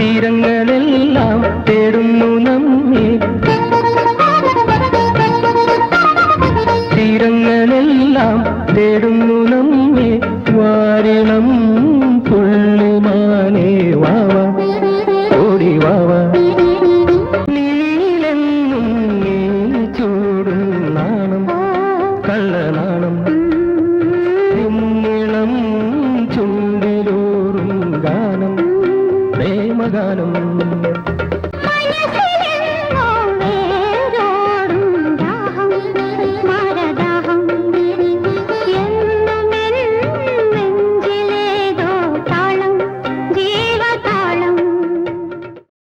തീരങ്ങളെല്ലാം തേടുന്നു നമ്മെ. തീരങ്ങളെല്ലാം തേടുന്നു നമ്മെ. വാരണം പുള്ളിമാനേ വാവ ഓടി വാവ നീലെന്നും നീ ചൂടും നാണം കള്ളനാണം ప్రేమగానం.